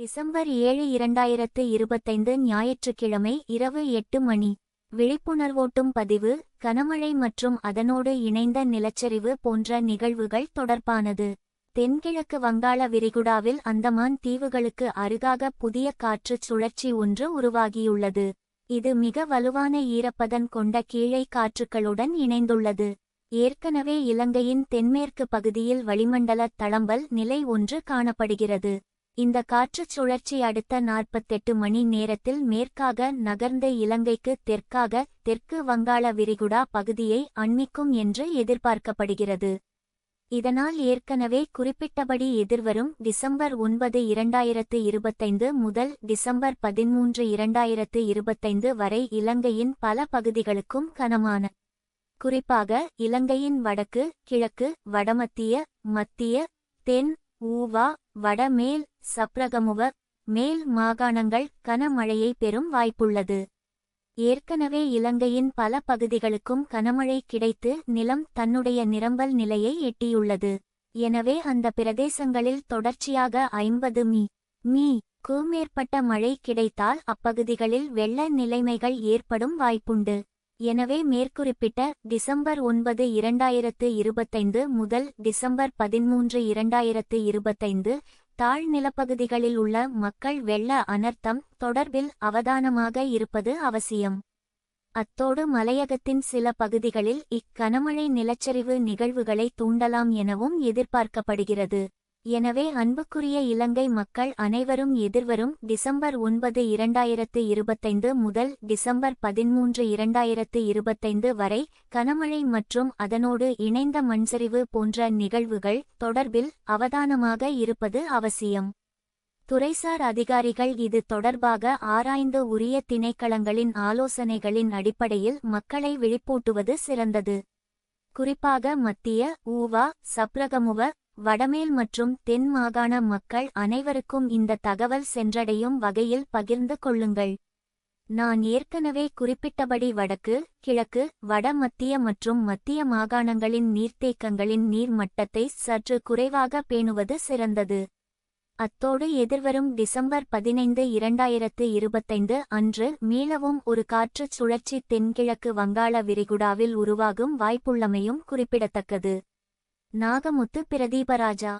December ஏழு இரண்டாயிரத்து இருபத்தைந்து ஞாயிற்றுக்கிழமை இரவு எட்டு மணி. விழிப்புணர்வோட்டும் பதிவு கனமழை மற்றும் அதனோடு இணைந்த நிலச்சரிவு போன்ற நிகழ்வுகள் தொடர்பானது. தென்கிழக்கு வங்காள விரிகுடாவில் அந்தமான் தீவுகளுக்கு அருகாக புதிய காற்றுச் சுழற்சி ஒன்று உருவாகியுள்ளது. இது மிக வலுவான ஈரப்பதன் கொண்ட கீழே காற்றுகளுடன் இணைந்துள்ளது. ஏற்கனவே இலங்கையின் தென்மேற்கு பகுதியில் வளிமண்டல தளம்பல் நிலை ஒன்று காணப்படுகிறது. இந்த காற்றுச் சுழற்சி அடுத்த நாற்பத்தெட்டு மணி நேரத்தில் மேற்காக நகர்ந்த இலங்கைக்கு தெற்காக தெற்கு வங்காள விரிகுடா பகுதியை அண்மிக்கும் என்று எதிர்பார்க்கப்படுகிறது. இதனால் ஏற்கனவே குறிப்பிட்டபடி எதிர்வரும் டிசம்பர் ஒன்பது இரண்டாயிரத்து இருபத்தைந்து முதல் டிசம்பர் பதிமூன்று இரண்டாயிரத்து இருபத்தைந்து வரை இலங்கையின் பல பகுதிகளுக்கும் கனமான குறிப்பாக இலங்கையின் வடக்கு கிழக்கு வடமத்திய மத்திய தென் ஊவா வடமேல் சப்ரகமுவ மேல் மாகாணங்கள் கனமழையை பெறும் வாய்ப்புள்ளது. ஏற்கனவே இலங்கையின் பல பகுதிகளுக்கும் கனமழை கிடைத்து நிலம் தன்னுடைய நிரம்பல் நிலையை எட்டியுள்ளது. எனவே அந்த பிரதேசங்களில் தொடர்ச்சியாக ஐம்பது மீ மீ க்கு மேற்பட்ட மழை கிடைத்தால் அப்பகுதிகளில் வெள்ள நிலைமைகள் ஏற்படும் வாய்ப்புண்டு. எனவே மேற்குறிப்பிட்ட டிசம்பர் ஒன்பது இரண்டாயிரத்து இருபத்தைந்து முதல் டிசம்பர் பதிமூன்று இரண்டாயிரத்து இருபத்தைந்து தாழ் நிலப்பகுதிகளில் உள்ள மக்கள் வெள்ள அனர்த்தம் தொடர்பில் அவதானமாக இருப்பது அவசியம். அத்தோடு மலையகத்தின் சில பகுதிகளில் இக்கனமழை நிலச்சரிவு நிகழ்வுகளை தூண்டலாம் எனவும் எதிர்பார்க்கப்படுகிறது. எனவே அன்புக்குரிய இலங்கை மக்கள் அனைவரும் எதிர்வரும் டிசம்பர் ஒன்பது இரண்டாயிரத்து இருபத்தைந்து முதல் டிசம்பர் பதிமூன்று இரண்டாயிரத்து இருபத்தைந்து வரை கனமழை மற்றும் அதனோடு இணைந்த மண்சரிவு போன்ற நிகழ்வுகள் தொடர்பில் அவதானமாக இருப்பது அவசியம். துறைசார் அதிகாரிகள் இது தொடர்பாக ஆராய்ந்து உரிய திணைக்களங்களின் ஆலோசனைகளின் அடிப்படையில் மக்களை விழிப்பூட்டுவது சிறந்தது. குறிப்பாக மத்திய ஊவா சப்ரகமுவ வடமேல் மற்றும் தென் மாகாண மக்கள் அனைவருக்கும் இந்த தகவல் சென்றடையும் வகையில் பகிர்ந்து கொள்ளுங்கள். நான் ஏற்கனவே குறிப்பிட்டபடி வடக்கு கிழக்கு வட மத்திய மற்றும் மத்திய மாகாணங்களின் நீர்த்தேக்கங்களின் நீர் மட்டத்தை சற்று குறைவாக பேணுவது சிறந்தது. அத்தோடு எதிர்வரும் டிசம்பர் பதினைந்து இரண்டாயிரத்து இருபத்தைந்து அன்று மீளவும் ஒரு காற்றுச் சுழற்சி தென்கிழக்கு வங்காள விரிகுடாவில் உருவாகும் வாய்ப்புள்ளமையும் குறிப்பிடத்தக்கது. நாகமுத்து பிரதீபராஜா.